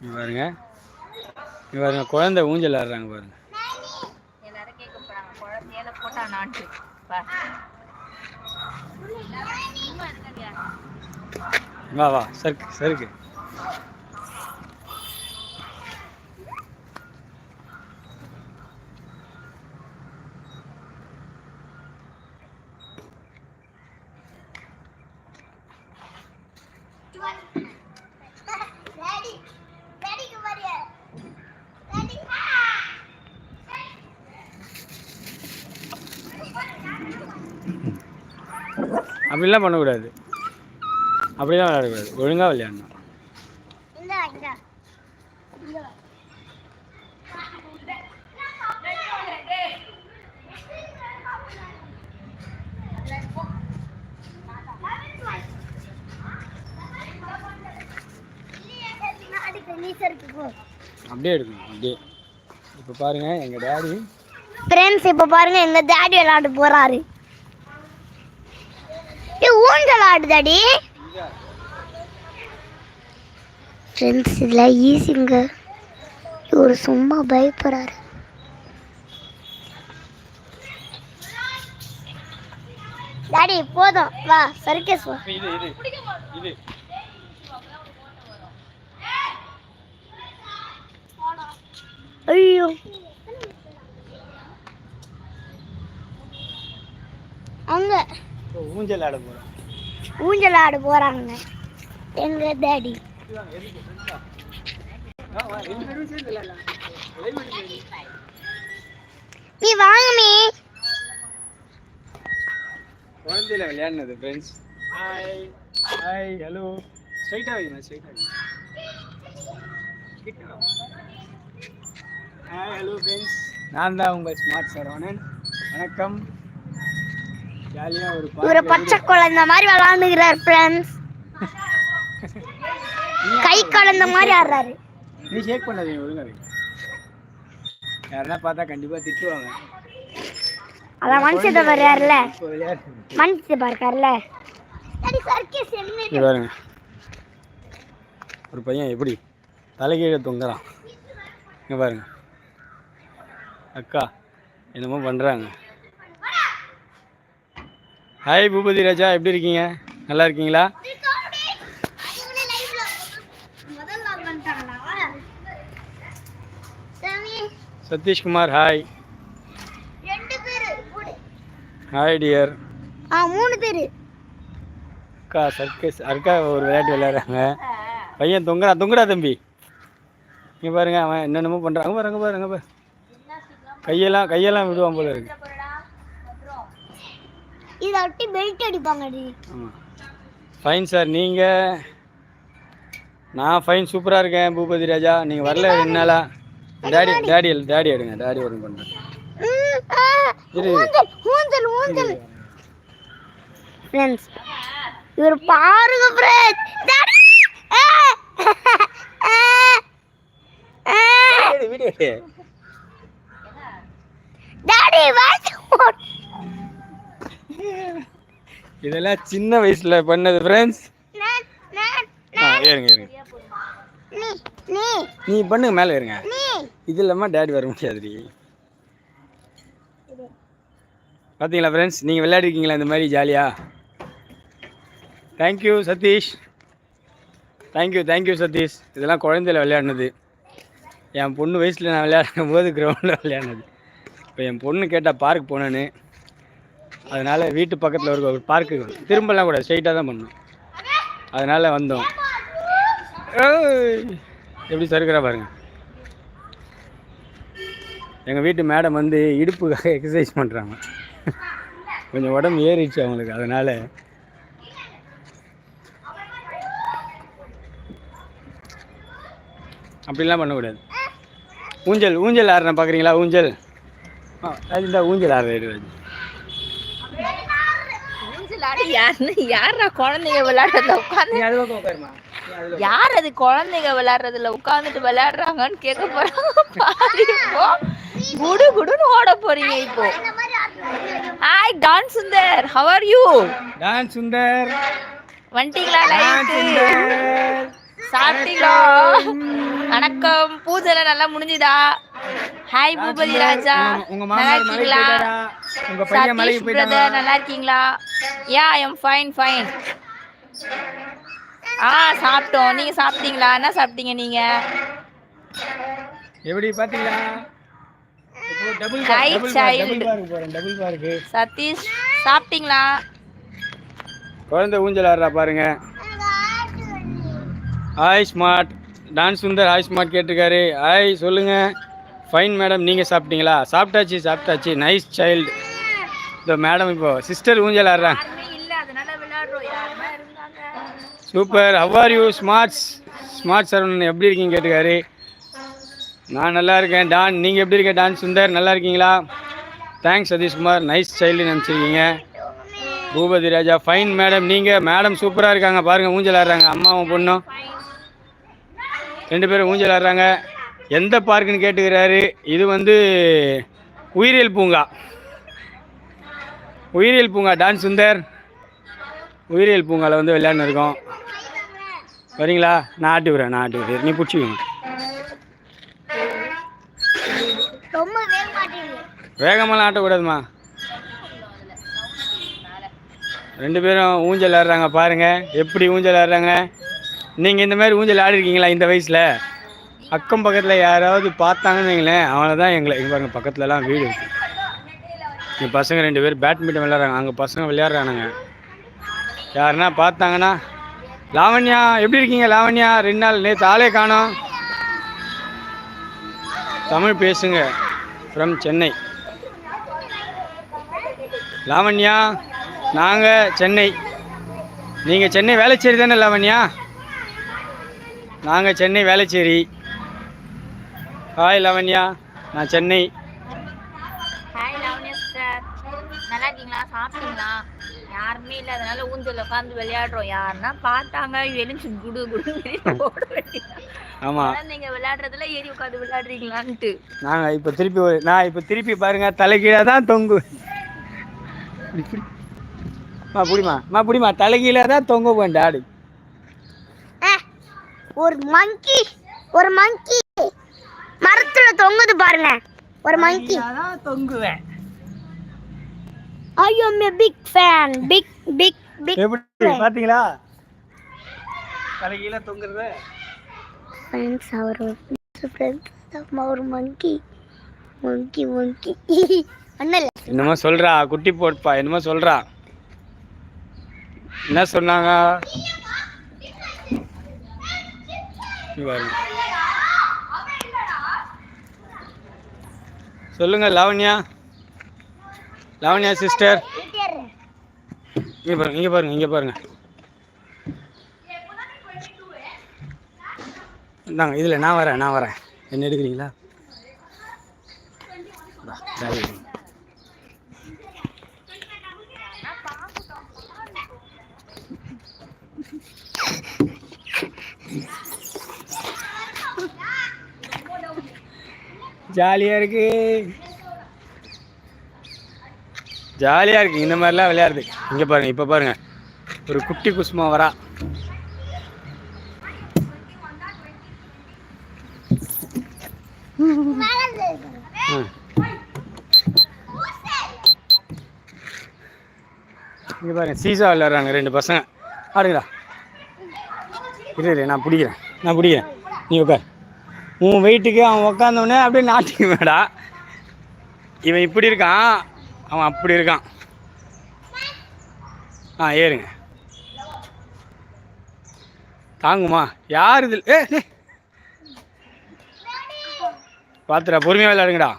இங்க பாருங்க. இங்க பாருங்க குழந்தை ஊஞ்சல் ஆடுறாங்க பாருங்க? வா. வா சருக்கு சருக்கு அப்படிலாம் பண்ணக்கூடாது. அப்படிலாம் விளையாடக்கூடாது. ஒழுங்காக விளையாடணும். அப்படியே எடுக்கணும் அப்படியே. இப்போ பாருங்க எங்கள் டேடி. ஃப்ரெண்ட்ஸ் இப்போ பாருங்க எங்க டாடி விளையாட போறாரு. ஊஞ்சல் ஆடுதாடி ஃப்ரெண்ட்ஸ் இதுல ஈஸிங்க இவர் சும்மா பயப்படுறாரு டாடி போதும். வா சர்க்கஸ் வா. ஐயோ. அங்க. ஊஞ்சல் ஆட போகிறோம் ஊஞ்சல் ஆட போறாங்க. எங்க டேடி நீ வாங்கமே குழந்தையில விளையாடினது ஃப்ரெண்ட்ஸ் ஹாய் ஹாய் ஹலோ ஸ்ட்ரைட்டாக வைங்க ஸ்ட்ரைட்டாக ஹாய் ஹலோ ஃப்ரெண்ட்ஸ் நான் தான் உங்கள் ஸ்மார்ட் சரவணன். வணக்கம். ஒரு பச்சை குழந்தை மாதிரி விளாண்டுக்கிறார் ஃப்ரெண்ட்ஸ் கை குழந்தை மாதிரி ஆடுறாரு. நீ ஷேக் பண்ணாதீங்க ஒழுங்கா வை. யாருன்னா பார்த்தா கண்டிப்பாக திட்டுவாங்க. அதான் மனுஷத்தை வர்றாருல மனுஷத்தை பார்க்காருல பாருங்க. ஒரு பையன் எப்படி தலைகீழ தொங்குறான். இங்க பாருங்க. அக்கா என்னமோ பண்றாங்க. ஹாய் பூபதி ராஜா எப்படி இருக்கீங்க? நல்லா இருக்கீங்களா? சதீஷ்குமார் ஹாய் ஹாய் டியர் மூணு பேர் அக்கா சர்க்கஸ் அக்கா ஒரு விளையாட்டு விளையாடுறாங்க. பையன் தொங்குறா தொங்குடா தம்பி. இங்கே பாருங்க அவன் என்னென்னமோ பண்ணுறான் அங்கே பாரு அங்கே பாரு அங்கே பாரு. கையெல்லாம் கையெல்லாம் விடுவான் போல இருக்கு. இதை ஒட்டி பெல்ட் அடிப்பாங்கடி. ஆமாம் ஃபைன் சார் நீங்கள் நான் ஃபைன் சூப்பராக இருக்கேன் பூபதி ராஜா. நீங்கள் வரல நாளா டேடி டேடி டேடி எடுங்க டேடி ஒன்று பண்ணுறேன். ஊஞ்சல் ஊஞ்சல் ஃப்ரெண்ட்ஸ் இவர் பாருங்க friends daddy! Video daddy watch இதெல்லாம் சின்ன வயசில் பண்ணது ஃப்ரெண்ட்ஸ் ஆ ஏறுங்க ஏறுங்க. நீ பண்ணுங்க மேலே ஏறுங்க. இது இல்லாமல் டேடி வர முடியாதுடி. பார்த்தீங்களா ஃப்ரெண்ட்ஸ் நீங்கள் விளையாடிருக்கீங்களா இந்த மாதிரி ஜாலியாக thank you Satish. Thank you thank you Satish. இதெல்லாம் குழந்தையில விளையாடினது. என் பொண்ணு வயசில் நான் விளையாடும் போது கிரவுண்டில் விளையாடினது. இப்போ என் பொண்ணு கேட்டால் பார்க் போனேன்னு. அதனால் வீட்டு பக்கத்தில் இருக்க ஒரு பார்க்கு திரும்பலாம் கூட ஸ்ட்ரெயிட்டாக தான் பண்ணோம் அதனால் வந்தோம். எப்படி சறுக்கிறா பாருங்க. எங்கள் வீட்டு மேடம் வந்து இடுப்புக்காக எக்ஸசைஸ் பண்ணுறாங்க கொஞ்சம் உடம்பு ஏறிடுச்சு அவங்களுக்கு அதனால். அப்படிலாம் பண்ணக்கூடாது. ஊஞ்சல் ஊஞ்சல் ஆடுறேன் பார்க்குறீங்களா ஊஞ்சல். ஆ ராஜிந்தா ஊஞ்சல் ஆடுற ஊஞ்சல் யாருன்னு யாரா குழந்தைங்க விளையாடுறதுல உட்காந்து? யார் அது குழந்தைங்க விளையாடுறதுல உட்காந்துட்டு விளையாடுறாங்கன்னு கேட்க போறாங்க. பாரு இப்போ. குடு குடுன்னு ஓட போறீங்க இப்போ. Hi Don Sundar how are you dance Sundar வந்துட்டீங்களா லைஃப் சாப்பிட்டீங்களா? வணக்கம். பூஜை நல்லா முடிஞ்சுதா? ஹாய் பூபதி ராஜா. நல்லா இருக்கீங்களா போயிட்டாரா? உங்க பையன் மலைக்கு சதீஷ் பிரதர் நல்லா இருக்கீங்களா யா ஐம் ஃபைன் ஃபைன் ஆ சாப்பிட்டோம். நீங்க சாப்பிட்டீங்களா? என்ன சாப்பிட்டீங்க நீங்க? எப்படி பாத்தீங்களா? சதீஷ் சாப்பிட்டீங்களா? குழந்தை ஊஞ்சல் ஆடுறா பாருங்க. Hi smart dance Sundar hi smart கேட்டிருக்காரு. ஹாய் சொல்லுங்க. ஃபைன் மேடம் நீங்கள் சாப்பிட்டீங்களா? சாப்பிட்டாச்சு சாப்பிட்டாச்சு. நைஸ் சைல்டு இந்த மேடம் இப்போ சிஸ்டர் ஊஞ்சல் ஆடுறாங்க. Super how are you smarts smart Saravanan எப்படி இருக்கீங்க கேட்டுக்காரு? நான் நல்லா இருக்கேன். டான் நீங்கள் எப்படி இருக்க? டான் சுந்தர் நல்லா இருக்கீங்களா? தேங்க்ஸ் சதீஷ்குமார். நைஸ் சைல்டு நினச்சிருக்கீங்க. பூபதி ராஜா ஃபைன் மேடம் நீங்கள் மேடம் சூப்பராக இருக்காங்க. பாருங்கள் ஊஞ்சல் ஆடுறாங்க. அம்மாவும் பொண்ணும். ரெண்டு பேரும் ஊஞ்சல் ஆடுறாங்க. எந்த பார்க்குன்னு கேட்டுக்கிறாரு? இது வந்து உயிரியல் பூங்கா. உயிரியல் பூங்கா டான் சுந்தர். உயிரியல் பூங்காவில் வந்து விளையாண்டு இருக்கோம். வரீங்களா? நான் ஆட்டி விடுறேன் நான் ஆட்டி விடுறேன். நீ பிடிச்சிக்கோங்க வேகமெல்லாம் ஆட்டக்கூடாதுமா ரெண்டு பேரும் ஊஞ்சல் ஆடுறாங்க பாருங்க. எப்படி ஊஞ்சல் ஆடுறாங்க? நீங்கள் இந்த மாதிரி ஊஞ்சல் ஆடிருக்கீங்களா இந்த வயசில்? அக்கம் பக்கத்தில் யாராவது பார்த்தாங்கன்னு வைங்களேன் அவனை தான் எங்களை இங்கே பாருங்கள் பக்கத்துலலாம் வீடு இருக்குது எங்கள் பசங்க ரெண்டு பேர் பேட்மிண்டன் விளையாடுறாங்க. அங்கே பசங்க விளையாடுறானுங்க. யாருன்னா பார்த்தாங்கன்னா லாவண்யா எப்படி இருக்கீங்க லாவண்யா? ரெண்டு நாள் நேற்று ஆளே காணோம். தமிழ் பேசுங்க. ஃப்ரம் சென்னை. லாவண்யா நாங்கள் சென்னை. நீங்கள் சென்னை வேளச்சேரி தானே லாவண்யா? நாங்கள் சென்னை வேளச்சேரி. ஹாய் லாவண்யா நான் சென்னை ஹாய் லாவண்யா சிஸ்டர் நல்லா இருக்கீங்களா சாப்பிட்டீங்களா? யாருமே இல்ல. அதனால ஊஞ்சல் உட்காந்து விளையாடுறோம். யாருன்னா பார்த்தாங்க. எழுந்து குடு குடு ஓட வேண்டியது. ஆமாம் நீங்க விளையாடுறதுல ஏறி உட்காந்து விளையாடுறீங்களான்ட்டு. நாங்கள் இப்போ திருப்பி நான் இப்போ திருப்பி பாருங்க. தலைகீழாக தான் தொங்கு. மா புடிமா. மா புடிமா. தலைகீழாக தான் தொங்க போண்டா ஒரு மங்கி ஒரு மங்கி மரத்துல தொங்குது பாருங்க. ஒரு monkey தொங்குவேன். I am a big fan big big big எப்படி? பார்த்தீங்களா தலைகீழாக தொங்குறது. ஃப்ரெண்ட்ஸ் அவர் ஃப்ரெண்ட்ஸ் ஒரு மங்கி மங்கி மங்கி அண்ணல் என்னமோ சொல்றா குட்டி போட்பா என்னமோ சொல்றா. என்ன சொன்னாங்க இங்க பாருங்க. சொல்லுங்க லாவண்யா. லாவண்யா சிஸ்டர் இங்கே பாருங்க இங்கே பாருங்க இங்கே பாருங்க. இந்தாங்க இதில் நான் வரேன் நான் வரேன். என்ன எடுக்கிறீங்களா? ஜாலியாக இருக்கு. ஜாலியாக இருக்கு. இந்த மாதிரிலாம் விளையாடுது. இங்கே பாருங்க இப்போ பாருங்க. ஒரு குட்டி குசுமா வரா. இங்கே பாருங்க சீசா விளையாடுறாங்க ரெண்டு பசங்க. ஆடுங்களா இல்லை இரு நான் பிடிக்கிறேன். நான் பிடிக்கிறேன். நீ உட்கார் உன் வெயிட்டுக்கு அவன் உட்காந்தவொடனே அப்படியே நாட்டிக்கு வேடா இவன் இப்படி இருக்கான். அவன் அப்படி இருக்கான். ஆ ஏறுங்க. தாங்குமா? யார் இதில் ஏ. பார்த்துடா பொறுமையாக விளையாடுங்கடா.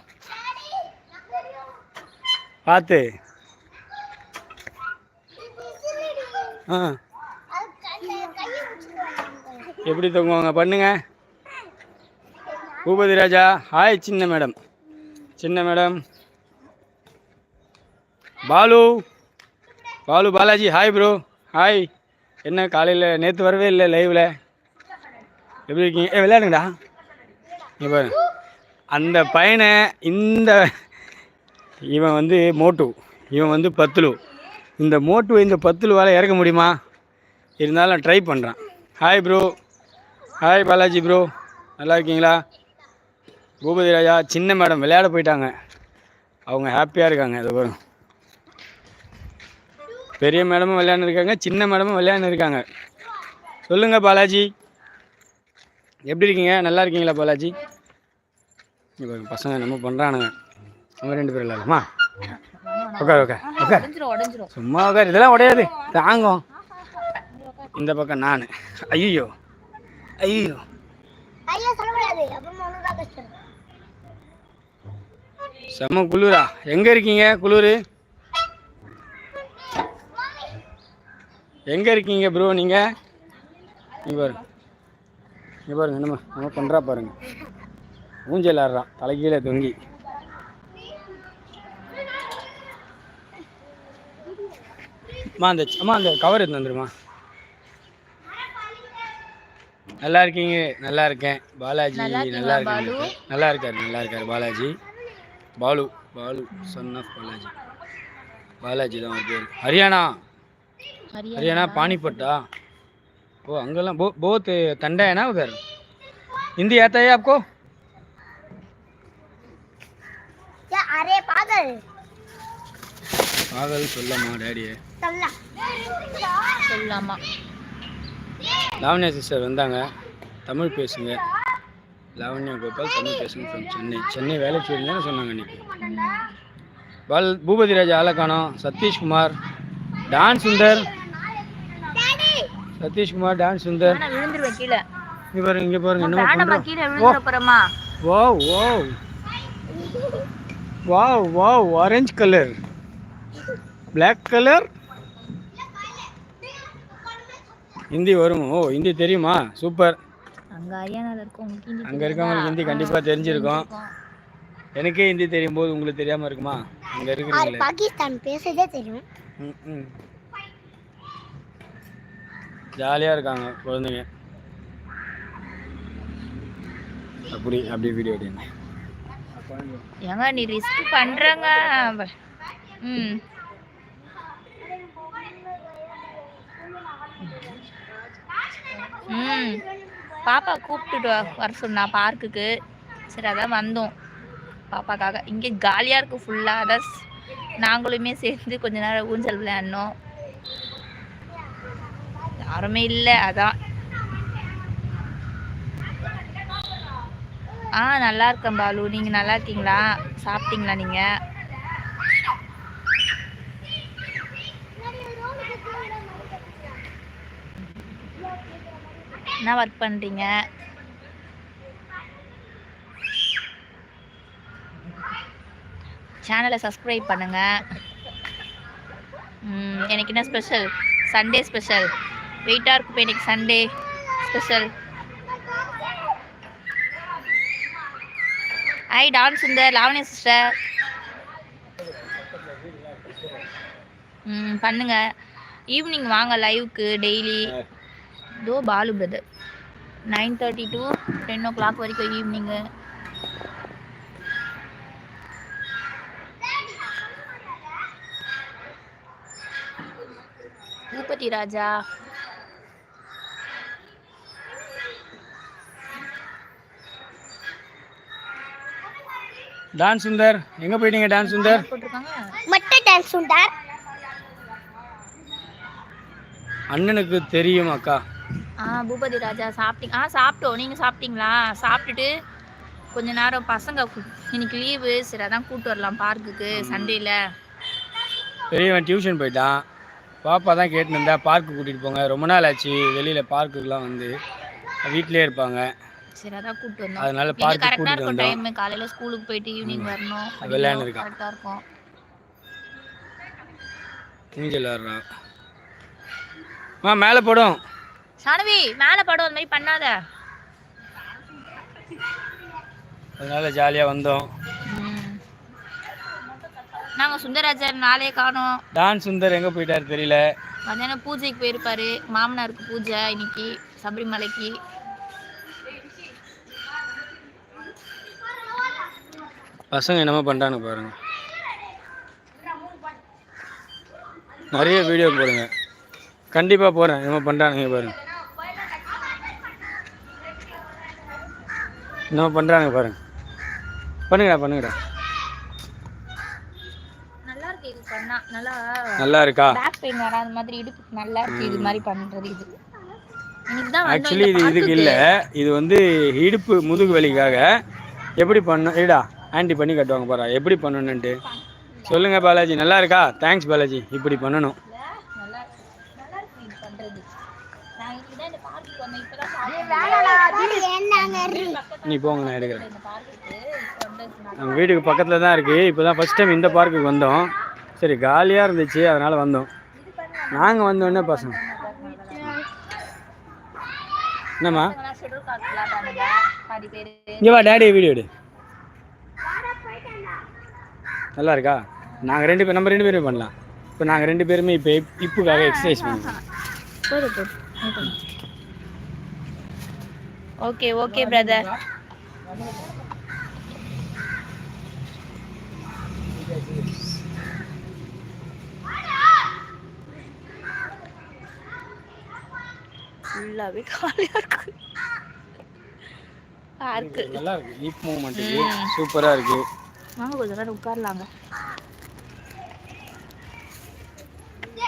பார்த்து ஆ. எப்படி தொங்குவாங்க? பண்ணுங்க. பூபதி ராஜா. ஹாய் சின்ன மேடம். சின்ன madam. Balu. Balu Balaji hi bro hi என்ன காலையில் நேற்று வரவே இல்லை லைவில் எப்படி இருக்கீங்க? ஏ விளையாடுங்கடா. இங்கே பாருங்க அந்த பையனை இந்த இவன் வந்து மோட்டு. இவன் வந்து பத்துலு. இந்த மோட்டு இந்த பத்துலுவால் இறக்க முடியுமா? இருந்தாலும் ட்ரை பண்ணுறான் hi bro hi Balaji bro நல்லா இருக்கீங்களா? பூபதி ராஜா சின்ன மேடம் விளையாட போயிட்டாங்க. அவங்க ஹாப்பியாக இருக்காங்க இது பாருங்க. பெரிய மேடமும் விளையாண்டுருக்காங்க சின்ன மேடமும் விளையாண்டுருக்காங்க சொல்லுங்கள் பாலாஜி. எப்படி இருக்கீங்க? நல்லா இருக்கீங்களா பாலாஜி? இங்க பாருங்க பசங்க என்னமோ பண்ணுறானுங்க அவங்க ரெண்டு பேரும் உட்கார் உட்கார் உடஞ்சிரும் உடஞ்சிரும். சும்மா உட்கார் இதெல்லாம் உடையாது. தாங்கும் இந்த பக்கம் நான். ஐயோ ஐயோ ஐயா சொல்லக்கூடாது அப்புறமா ஒண்ணுதான் கஷ்டம் செம்ம குளிரா. எங்கே இருக்கீங்க குளிர்? எங்கே இருக்கீங்க ப்ரோ நீங்கள் இங்கே பாருங்க இங்கே பாருங்க என்னம்மா நம்ம பண்ணுறா பாருங்க. ஊஞ்சல் ஆடுறான் தலைகீழே தொங்கி. அம்மா அந்த அம்மா அந்த கவர் எடுத்து வந்துருமா நல்லா இருக்கீங்க நல்லா இருக்கேன். பாலாஜி நல்லா இருக்காங்க நல்லா இருக்காரு நல்லா இருக்காரு பாலாஜி. பாலு பாலு சன் ஆஃப் பாலாஜி பாலாஜி தான் அவர் பேர் ஹரியானா हरियाणा पानीपट्टा वो अंकल ना बहु- बहुत ठंडा है ना उधर हिंदी आता है आपको या अरे पागल पागल சொல்லமா டேடி चलना சொல்லலாமா லாவண்யா சிஸ்டர் வந்தாங்க தமிழ் பேசுங்க லாவண்யா கோபால் தமிழ் பேசுகிறேன் சென்னை சென்னை வேலை செய்யணும் சொன்னாங்க இன்னைக்கு பால் பூபதி ராஜா ஆலக்கானம் சதீஷ்குமார் டான்ஸ் சுந்தர். சதீஷ்குமார் டான்ஸ் சுந்தர். இங்கே பாருங்க இங்கே பாருங்க என்ன ஓ ஓ ஓ வா வா orange colour black colour Hindi வரும். ஓ ஹிந்தி தெரியுமா? சூப்பர். அங்க ஹரியானால இருக்கவங்களுக்கு அங்க இருக்கவங்களுக்கு ஹிந்தி கண்டிப்பா தெரிஞ்சிருக்கும். எனக்கே ஹிந்தி தெரியும் போது உங்களுக்கு தெரியாம இருக்குமா? அங்க இருக்கிறீங்களே பாகிஸ்தான் பேசவே தெரியும். ஜாலியா இருக்காங்க குழந்தைங்க. அப்படி அப்படி வீடியோ எடுங்க. ஏங்க நீ ரிஸ்க் பண்றங்க. ம். ம். பாப்பா கூப்பிட்டுட்டு வர சொன்னா பார்க்குக்கு. சரி அதான் வந்தோம். பாப்பாக்காக. இங்கே காலியாக இருக்குது ஃபுல்லாக அதான் நாங்களுமே சேர்ந்து கொஞ்ச நேரம் ஊஞ்சல் விளையாடினோம் யாருமே இல்லை அதான். ஆ நல்லா இருக்கேன் பாலு. நீங்கள் நல்லா இருக்கீங்களா? சாப்பிட்டீங்களா நீங்கள் என்ன ஒர்க் பண்ணுறீங்க சேனலை சப்ஸ்கிரைப் பண்ணுங்கள் எனக்கு என்ன ஸ்பெஷல் சண்டே ஸ்பெஷல் வெயிட்டாக இருக்கும் இன்னைக்கு சண்டே ஸ்பெஷல் ஐ டான்ஸ் இந்த லாவண்யா சிஸ்டர் ம் பண்ணுங்க. ஈவினிங் வாங்க லைவுக்கு டெய்லி தோ Balu brother nine thirty to ten o'clock வரைக்கும் ஈவினிங்கு பூபதி ராஜா. டான்ஸ் சுந்தர் எங்கே போயிட்டீங்க டான்ஸ் சுந்தர்? மட்டும் டான்ஸ் உண்டார் அண்ணனுக்கு தெரியும் அக்கா. ஆ பூபதி ராஜா சாப்பிட்டீங்க. ஆ சாப்பிட்டோம். நீங்கள் சாப்பிட்டீங்களா? சாப்பிட்டுட்டு கொஞ்ச நேரம் பசங்க இன்னைக்கு லீவு சரி அதான் கூப்பிட்டு வரலாம் பார்க்குக்கு சண்டேல பெரியவன் டியூஷன் போயிட்டான். பாப்பா தான் கேட்டுன்னு இருந்தா பார்க்கு கூட்டிகிட்டு போங்க. ரொம்ப நாள் ஆச்சு. வெளியில் பார்க்குக்கெலாம் வந்து வீட்டிலே இருப்பாங்க. சரி அதான் கூப்பிட்டு வந்தோம். அதனால பார்க்கு கரெக்டாக இருக்கும் டைம் காலையில் ஸ்கூலுக்கு போயிட்டு ஈவினிங் வரணும். விளையாண்டு இருக்கான். கரெக்டாக இருக்கும். ஊஞ்சல் ஆடுறான் மா மேலே போடும். சாணவி மேலே படம் அந்த மாதிரி பண்ணாத. அதனால ஜாலியாக வந்தோம். ம். நாங்க சுந்தரராஜன் நாளே காணோம். டான்ஸ் சுந்தர் எங்கே போயிட்டாரு தெரியல. மத்தியானம் பூஜைக்கு போயிருப்பாரு. மாமனாருக்கு பூஜை இன்னைக்கு சபரிமலைக்கு. பசங்க என்னமோ பண்ணுறான்னு பாருங்க. நிறைய வீடியோ போடுங்க. கண்டிப்பாக போகிறேன் என்னமோ பண்ணுறானுங்க பாருங்க. இன்னும் பண்ணுறாங்க பாருங்க. பண்ணுங்கடா பண்ணுங்கடா. நல்லா இருக்கு இது பண்ணா. நல்லா நல்லா இருக்கா பேக் பெயின் வராத மாதிரி இடுப்புக்கு நல்லா இருக்கு இது மாதிரி பண்றது இது. ஆக்சுவலி இது இதுக்கு இல்லை. இது வந்து இடுப்பு முதுகு வலிக்காக எப்படி பண்ண ஏடா ஆன்டி பண்ணி கட்டுவாங்க பாரா எப்படி பண்ணணுன்ட்டு சொல்லுங்கள் பாலாஜி நல்லா இருக்கா தேங்க்ஸ் பாலாஜி இப்படி பண்ணணும். நல்லா நல்லா இருக்கு இது பண்றது நான் இன்னைக்கு தான் இந்த பார்க்குக்கு வந்தேன் இப்பதான் நீ போங்க நான் எடுக்கிறேன். நம்ம வீட்டுக்கு பக்கத்தில் தான் இருக்குது இப்போ தான் ஃபஸ்ட் டைம் இந்த பார்க்குக்கு வந்தோம். சரி காலியாக இருந்துச்சு அதனால் வந்தோம். நாங்கள் வந்தோடனே பசங்க. என்னம்மா? இங்கேவா இங்கே வா டேடி வீடியோ எடு. நல்லா இருக்கா? நாங்கள் ரெண்டு பேர் நம்ம ரெண்டு பேரும் பண்ணலாம். இப்போ நாங்கள் ரெண்டு பேருமே இப்போ இப்புக்காக எக்ஸசைஸ் பண்ணுவோம் போதும் போதும் ஓகே ஓகே பிரதர் ஃபுல்லாகவே காலியாக இருக்கு. பார்க்கு நல்லா இருக்கு. ஹிப் மூவ்மெண்ட்டுக்கு சூப்பராக இருக்கு. வாங்க கொஞ்ச நேரம் உட்காரலாங்க.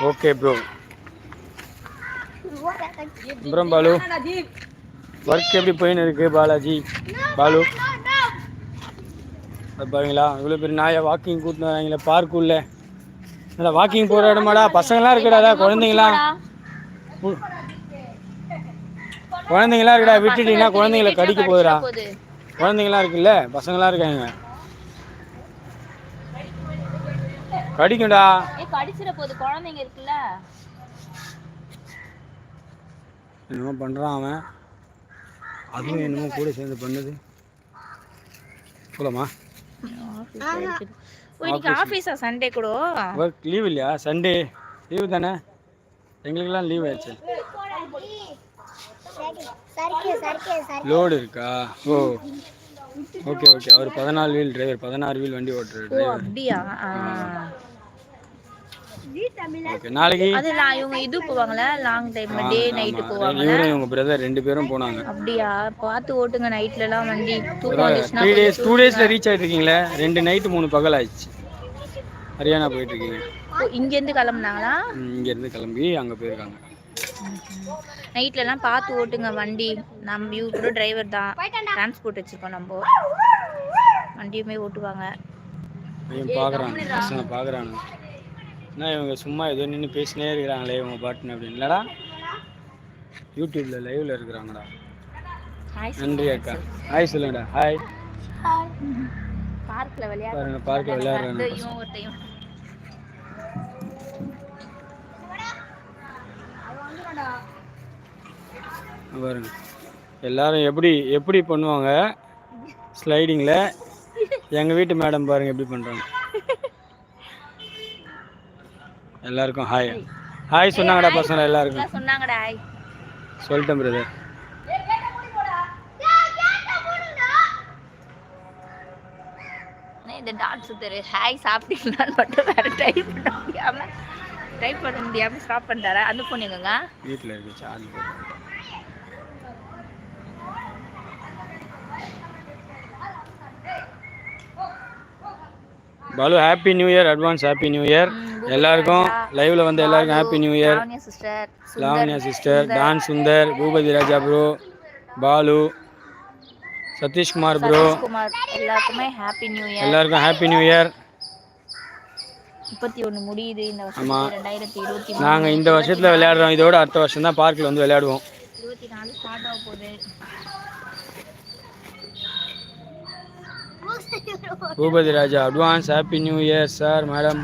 ஓகே ப்ரோ அப்புறம் பாலு. ஒர்க் எப்படி போயின்னு இருக்கு பாலாஜி? பாலு? அது பாருங்களா இவ்வளோ பேர் நாயை வாக்கிங் கூட்டின்னு வராங்களே பார்க் உள்ள இல்லை வாக்கிங் போகிற இடமாடா? பசங்களாம் இருக்குடாடா குழந்தைங்களாம் குழந்தைங்களாம் இருக்குடா விட்டுட்டீங்கன்னா குழந்தைங்கள கடிக்க போகுதுடா. போகுது குழந்தைங்களாம் இருக்குல்ல பசங்களாம் இருக்காங்க. கடிக்கும்டா. கடிச்சிட போகுது குழந்தைங்க இருக்குல்ல. என்னமோ பண்ணுறான் அவன். அதுவும் என்னமோ கூட சேர்ந்து பண்ணுது. போலாமா? இன்னைக்கு ஆஃபீஸா சண்டே கூட ஒர்க் லீவ் இல்லையா? சண்டே லீவு தானே? எங்களுக்கெல்லாம் லீவ் ஆயிடுச்சு. லோடு இருக்கா? ஓ. ஓகே ஓகே அவர் பதினாலு வீல் டிரைவர் பதினாறு வீல் வண்டி ஓட்டுறாரு ஓ டிரைவர் அப்படியா? நாளைக்கு அது நான் இவங்க இது போவாங்கல்ல லாங் டைம் டே நைட்டு போவாங்க இவரும் இவங்க பிரதர் ரெண்டு பேரும் போனாங்க. அப்படியா? பார்த்து ஓட்டுங்க நைட்ல எல்லாம் வண்டி தூக்கம் டேஸ் டேஸில் ரீச் இருக்கீங்களே ரெண்டு நைட்டு மூணு பகல் ஆயிடுச்சு. ஹரியானா போயிட்டு இருக்கீங்க இங்க இருந்து கிளம்புனாங்களா கிளம்பி அங்கே போயிருக்காங்க. நைட்ல எல்லாம் பார்த்து ஓட்டுங்க வண்டி. நம்ம இவரு கூட டிரைவர் தான். டிரான்ஸ்போர்ட் வச்சிருக்கோம் நம்ம. வண்டியுமே ஓட்டுவாங்க. பசங்க பார்க்குறானுங்க என்ன இவங்க சும்மா ஏதோ நின்று பேசினே இருக்கிறாங்களே இவங்க பாட்டுன்னு அப்படின்னு. இல்லடா. யூடியூப்ல லைவ்ல இருக்கிறாங்கடா. ஹாய் நன்றி அக்கா. ஹாய் சொல்லுங்கடா. ஹாய் பாருங்க பார்க்க விளையாடுறாங்க. இவன் ஒருத்தையும். பாருங்க. எல்லாரும் எப்படி எப்படி பண்ணுவாங்க? ஸ்லைடிங்கில் எங்கள் வீட்டு மேடம் பாருங்க எப்படி பண்ணுறாங்க எல்லாருக்கும் ஹாய் ஹாய் சொன்னாங்கடா பசங்க எல்லாருக்கும். சொன்னாங்கடா ஹாய் சொல்லிட்டேன் பிரதர் இந்த டான்ஸ் தெரு ஹாய் சாப்பிட்டீங்களான்னு மட்டும் வேற டைப் பண்ண முடியாம டைப் பண்ண முடியாம ஸ்டாப் பண்ணிட்டாரா? அந்த பொண்ணு எங்கங்க? வீட்டில் இருக்கு charge Balu happy new year advance happy new year எல்லாருக்கும் லைவ்ல வந்து எல்லாருக்கும் happy new year Lavanya sister Don Sundar Boopathi Raja bro Balu Satishkumar bro எல்லாருக்குமே ஹாப்பி நியூ இயர் எல்லாருக்கும் ஹாப்பி நியூ இயர் முப்பத்தி ஒண்ணு முடியுது இந்த. வருஷம் ரெண்டாயிரத்தி இருபத்தி நாங்கள் இந்த வருஷத்தில் விளையாடுறோம். இதோட அடுத்த வருஷம் தான் பார்க்கில் வந்து விளையாடுவோம். இருபத்தி நாலு ஸ்டார்ட் ஆக போகுது. Boopathi Raja advance happy new year sir madam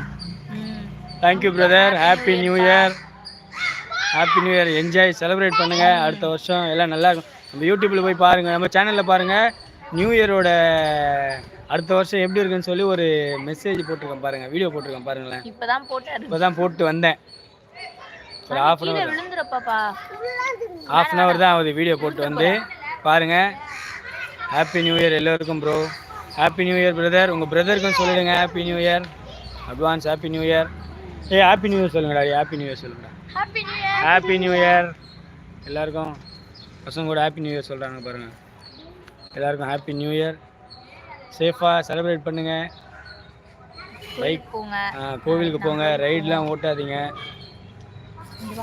thank you brother happy new year happy new year enjoy celebrate பண்ணுங்க. அடுத்த வருஷம் எல்லாம் நல்லா இருக்கும். நம்ம யூடியூப்ல போய் பாருங்க. நம்ம சேனல்ல பாருங்க. நியூ இயரோட அடுத்த வருஷம் எப்படி இருக்குன்னு சொல்லி ஒரு மெசேஜ் போட்டிருக்கேன் பாருங்க. வீடியோ போட்டிருக்கேன் பாருங்களேன். இப்பதான் போட்டாரு. இப்போ தான் போட்டு வந்தேன். ஒரு ஹாஃப் அன் விழுந்துறப்பாப்பா ஹாஃப் அன் ஹவர் தான் ஆகுது வீடியோ போட்டு வந்து. பாருங்க. ஹாப்பி நியூ இயர் எல்லோருக்கும் bro happy new year brother உங்கள் பிரதருக்கும் சொல்லிடுங்க. Happy new year advance happy new year ஏய் ஹாப்பி நியூ இயர் சொல்லுங்கடா ஹாப்பி நியூ இயர் சொல்லுங்கடா. Happy new year happy new year எல்லாருக்கும் பசங்க கூட ஹாப்பி நியூ இயர் சொல்கிறாங்க பாருங்கள் எல்லாருக்கும் ஹாப்பி நியூ இயர் சேஃபாக செலிப்ரேட் பண்ணுங்கள் பைக் போங்க. கோவிலுக்கு போங்க. ரைட்லாம் ஓட்டாதீங்க.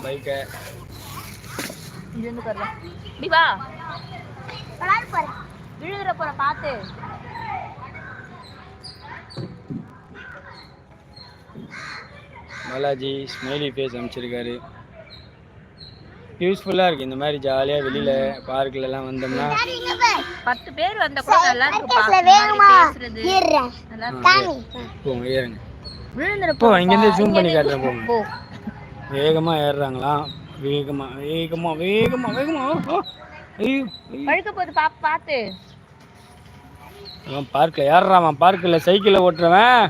பைக்கை இது வந்து பாருங்க இப்படி வா. விளையாட போறேன். விழுதுற போற பார்த்து பாலாஜி ஸ்மைலி ஃபேஸ் அமைச்சிருக்காரு யூஸ்ஃபுல்லாக இருக்குது இந்த மாதிரி ஜாலியாக வெளியில் பார்க்கிலலாம் வந்தோம்னா. பத்து பேர் வந்தா கூட நல்லா போங்க ஏறுங்க. போ இங்கேருந்து ஜூம் பண்ணி காட்டுறேன் போங்க போ. வேகமாக ஏறுறாங்களாம் வேகமாக வேகமாக வேகமாக வேகமாக பழுக்க போகுது பாப்பு பார்த்து அவன் பார்க்கில் ஏறுறான் பார்க்கில் சைக்கிளில் ஓட்டுறவன்.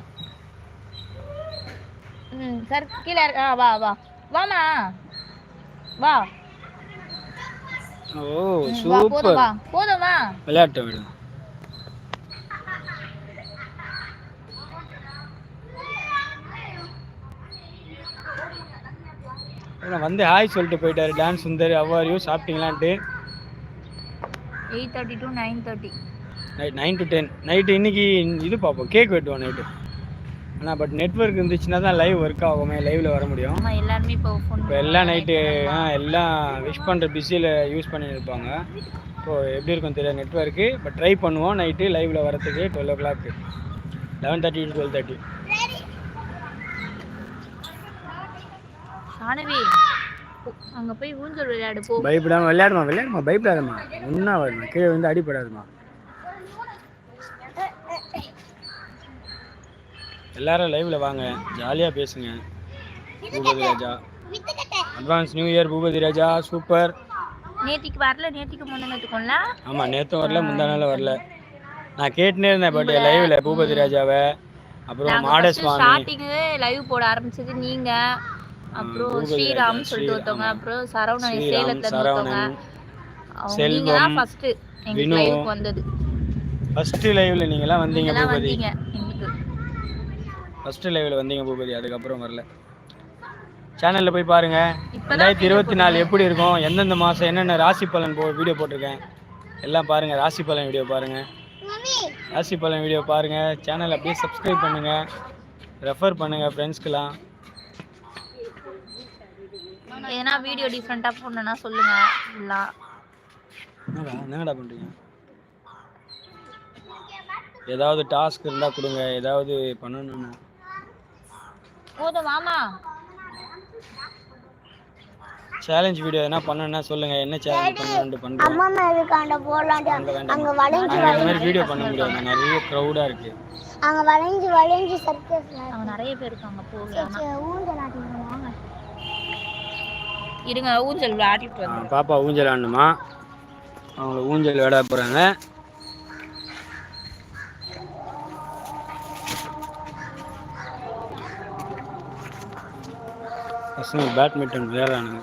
ம் சரி கீழே. ஆ வா வா. வாமா வா. ஓ சூப்பர். போதுமா விளையாட்டு விடு. அப்புறம் வந்து ஹாய் சொல்லிட்டு போயிட்டாரு டான்ஸ் சுந்தர். அவ்வாரியும் சாப்பிட்டீங்களான்ட்டு. Eight thirty to nine thirty. Night nine to ten night இன்னைக்கு இது பார்ப்போம். கேக் வெட்டுவோம் நைட்டு. ஆனால் பட் நெட்ஒர்க் இருந்துச்சுன்னா தான் லைவ் ஒர்க் ஆகுமே லைவில் வர முடியும். ஆமா எல்லாருமே இப்போ ஃபோன் இப்போ எல்லாம் நைட்டு ஆ எல்லாம் விஷ் பண்ணுற பிஸியில் யூஸ் பண்ணி இருப்பாங்க இப்போ எப்படி இருக்கும் தெரியாது நெட்ஒர்க்கு பட் ட்ரை பண்ணுவோம் நைட்டு லைவில் வரத்துக்கு twelve o'clock eleven thirty to twelve thirty Saanvi அங்க போய் ஊஞ்சல் விளையாடு போ. பயப்படாமல் விளையாடுமா விளையாடுமா பயப்படாதம்மா. ஒன்றா வருமா கீழே வந்து அடிப்படாதுமா எல்லாரும் லைவ்ல வாங்க. ஜாலியாக பேசுங்க. Boopathi Raja. Advance new year Boopathi Raja super நேத்திக்கு வரல நேத்திக்கு முன்னத்துக்கும்ல ஆமாம் நேற்றும் வரல முந்தா நாள் வரல. நான் கேட்டுனே இருந்தேன் பட் லைவ்ல பூபதி ராஜாவை. அப்புறம் மாடஸ் சுவாமி. ஸ்டார்டிங்கு லைவ் போட ஆரம்பிச்சது நீங்க. அப்புறம் ஸ்ரீராம் சொல்லிட்டு ஒருத்தவங்க. அப்புறம் சரவணன் சேலத்துல ஒருத்தவங்க. நீங்க தான் ஃபர்ஸ்ட் எங்க. லைவுக்கு வந்தது. ஃபர்ஸ்ட் லைவ்ல நீங்களாம் வந்தீங்க நீங்கலாம் பூபதி. ஃபர்ஸ்ட் லைவ்ல வந்தீங்க பூபதி அதுக்கப்புறம் வரல. சேனல்ல போய் பாருங்க. இப்பதான் ரெண்டாயிரத்தி இருபத்தி நாலு எப்படி இருக்கும் எந்தெந்த மாதம் என்னென்ன ராசி பலன் போ வீடியோ போட்டிருக்கேன். எல்லாம் பாருங்க ராசி பலன் வீடியோ பாருங்க. ராசி பலன் வீடியோ பாருங்க. சேனல் அப்படியே சப்ஸ்கிரைப் பண்ணுங்க. ரெஃபர் பண்ணுங்க ஃப்ரெண்ட்ஸ்க்கெலாம் எதனா வீடியோ டிஃப்ரெண்டா போடணும்னா சொல்லுங்க. ஃபுல்லா என்னடா என்னடா பண்ணுறீங்க ஏதாவது டாஸ்க் இருந்தால் கொடுங்க. ஏதாவது பண்ணணும்னா. போதும் மாமா. சேலஞ்ச் வீடியோ எதனா பண்ணணும்னா சொல்லுங்க. என்ன சேலஞ்ச் பண்ணணும்னு பண்ணுறோம் அம்மா மேலுக்காண்ட போலாண்டி அங்க வளைஞ்சு இந்த மாதிரி வீடியோ பண்ண முடியாது. நிறைய க்ரௌடாக இருக்குது அங்க வளைஞ்சு வளைஞ்சு சர்க்கஸ்ல அங்க நிறைய பேர் இருக்காங்க போகலாம் ஊஞ்சல் ஆட்டிட்டு வாங்க. இருங்க ஊஞ்சல் விளையாடிட்டு வந்து பாப்பா ஊஞ்சல் ஆடணுமா? அவங்கள ஊஞ்சல் விளையாட போகிறாங்க பசங்க பேட்மிண்டன் விளையாடுறானுங்க.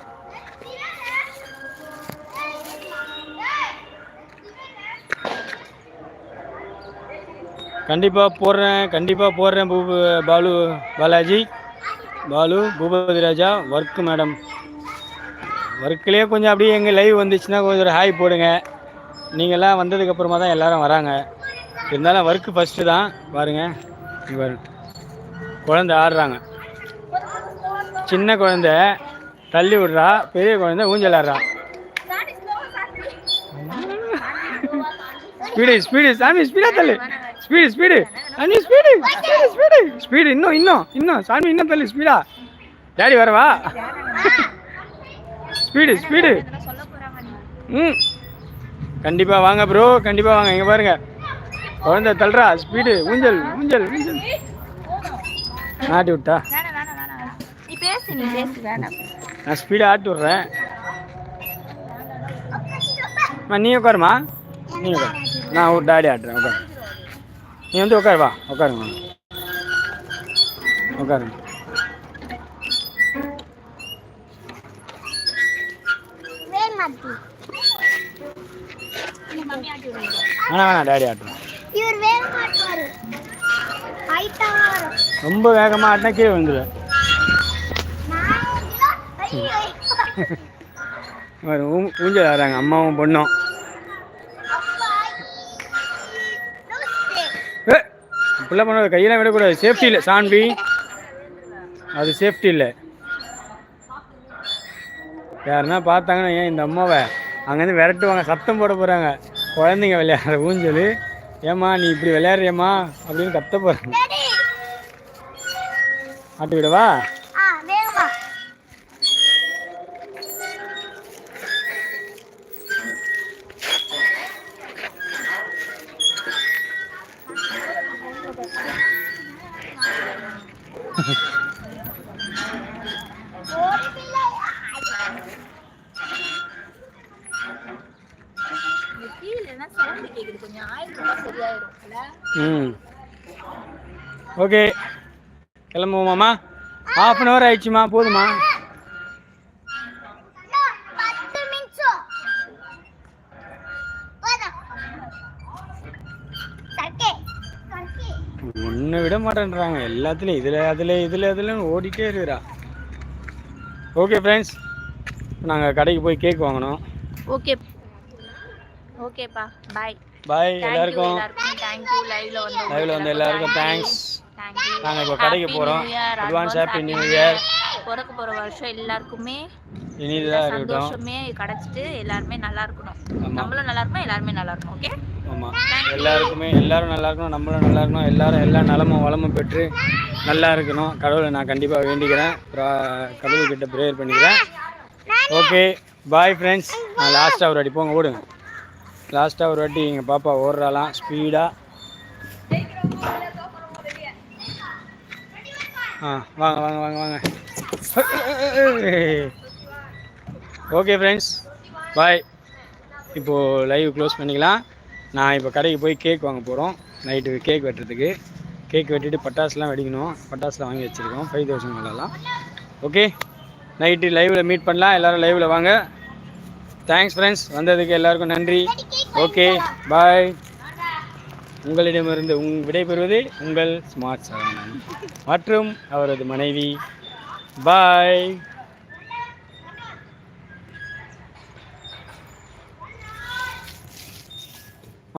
கண்டிப்பாக போடுறேன் கண்டிப்பாக போடுறேன் பூபு பாலு பாலாஜி. பாலு பூபதி ராஜா ஒர்க்கு மேடம் ஒர்க்லேயே கொஞ்சம் அப்படியே எங்கள் லைவ் வந்துச்சுன்னா கொஞ்சம் ஒரு ஹாய் போடுங்க. நீங்கள்லாம் வந்ததுக்கப்புறமா தான் எல்லோரும் வராங்க. இருந்தாலும் ஒர்க்கு ஃபஸ்ட்டு தான் பாருங்கள் இங்க குழந்தை ஆடுறாங்க. சின்ன குழந்தை தள்ளி விடுறா பெரிய குழந்தை ஊஞ்சல் ஆடுறா ஸ்பீடு ஸ்பீடு சாமி ஸ்பீடாக தள்ளு. ஸ்பீடு ஸ்பீடு சாமி ஸ்பீடு ஸ்பீடு ஸ்பீடு ஸ்பீடு இன்னும் இன்னும் இன்னும். சாமி இன்னும் தள்ளு ஸ்பீடா டேடி வரவா ஸ்பீடு ஸ்பீடு ம். கண்டிப்பாக வாங்க ப்ரோ கண்டிப்பாக வாங்க. இங்கே பாருங்க. குழந்தை தள்ளுறா. ஸ்பீடு ஊஞ்சல் ஊஞ்சல் ஊஞ்சல். நாட்டி விட்டா வேணாம் வேணாம் வேணாம் வேணாம். நீ பேசு நீ பேசு வேணாம் நான் ஸ்பீடாக ஆட்டி விட்றேன். அம்மா, நீ உட்காருமா நீ உட்காரு. நான் ஒரு டாடி ஆட்டுறேன் உட்காரு. நீ வந்து உட்காரு வா உட்காருங்க உட்காருங்க வேணாம் வேணாம் டாடி வரும் ரொம்ப வேகமாக ஆட்டினா கீழே வந்துடுவேன் ஐயோ பாரு, ஊ- ஊஞ்சல் ஆடுறாங்க அம்மாவும் பொண்ணும். ஏ இப்படிலாம் பண்ண கையெல்லாம் விடக்கூடாது. சேஃப்டி இல்லை சான்வி அது சேஃப்டி இல்லை. யாருன்னா பார்த்தாங்கன்னா ஏன் இந்த அம்மாவை? அங்கேருந்து விரட்டுவாங்க சத்தம் போட போகிறாங்க குழந்தைங்க விளையாடுற ஊஞ்சல். ஏம்மா நீ இப்படி விளையாடுறியம்மா? அப்படின்னு கத்த போகிறாங்க ஆட்டு விடவா? ம். ஓகே. கிளம்புவோமாம்மா? ஹாஃப் அன் ஹவர் ஆயிடுச்சுமா போதுமா பத்து ஒன்றை விட மாட்டேன்றாங்க. எல்லாத்துலேயும் இதில் அதில் இதில் இதுலன்னு ஓடிட்டே இருக்கிறா ஓகே ஃப்ரெண்ட்ஸ் நாங்கள் கடைக்கு போய் கேக் வாங்கினோம் ஓகே ஓகேப்பா பாய் பாய் எல்லாருக்கும். லைவ்ல வந்து லைவ்ல வந்து எல்லாருக்கும் தேங்க்ஸ் நாங்கள் இப்போ கடைக்கு போகிறோம் அட்வான்ஸ் ஹாப்பி நியூ இயர் பிறக்க போற வருஷம் எல்லாருக்குமே இனிதாக இருக்கட்டும். சந்தோஷமே கிடைச்சிட்டு எல்லாருமே நல்லா இருக்கணும். நம்மளும் நல்லா இருக்கணும் எல்லாருமே நல்லா இருக்கணும் ஓகே ஆமாம் எல்லாருக்குமே எல்லாரும் நல்லா இருக்கணும் நம்மளும் நல்லா இருக்கணும் எல்லாரும் எல்லா நலமும் வளமும் பெற்று நல்லா இருக்கணும். கடவுளை நான் கண்டிப்பாக வேண்டிக்கிறேன். பிரா- கடவுள்கிட்ட ப்ரேயர் பண்ணிக்கிறேன். ஓகே பாய் ஃப்ரெண்ட்ஸ் நான் லாஸ்ட்டாக ஒரு வாட்டி போங்க ஓடுங்க. லாஸ்ட்டாக ஒரு வாட்டி எங்கள் பாப்பா ஓடுறாலாம் ஸ்பீடாக ஆ வாங்க வாங்க வாங்க வாங்க. ஓகே ஃப்ரெண்ட்ஸ் பாய் இப்போது லைவ் க்ளோஸ் பண்ணிக்கலாம். நான் இப்போ கடைக்கு போய் கேக் வாங்க போகிறோம் நைட்டு கேக் வெட்டுறதுக்கு. கேக் வெட்டிட்டு பட்டாசுலாம் வெடிக்கணும். பட்டாசுலாம் வாங்கி வச்சுருக்கோம். ஃபைவ் தௌசண்ட் மேலாம் ஓகே நைட்டு லைவில் மீட் பண்ணலாம். எல்லோரும் லைவில் வாங்க. தேங்க்ஸ் ஃப்ரெண்ட்ஸ் வந்ததுக்கு எல்லாருக்கும் நன்றி. Okay bye. உங்களிடமிருந்து உங் விடைபெறுவது உங்கள் ஸ்மார்ட் சரவணன் மற்றும் அவரது மனைவி. பாய்.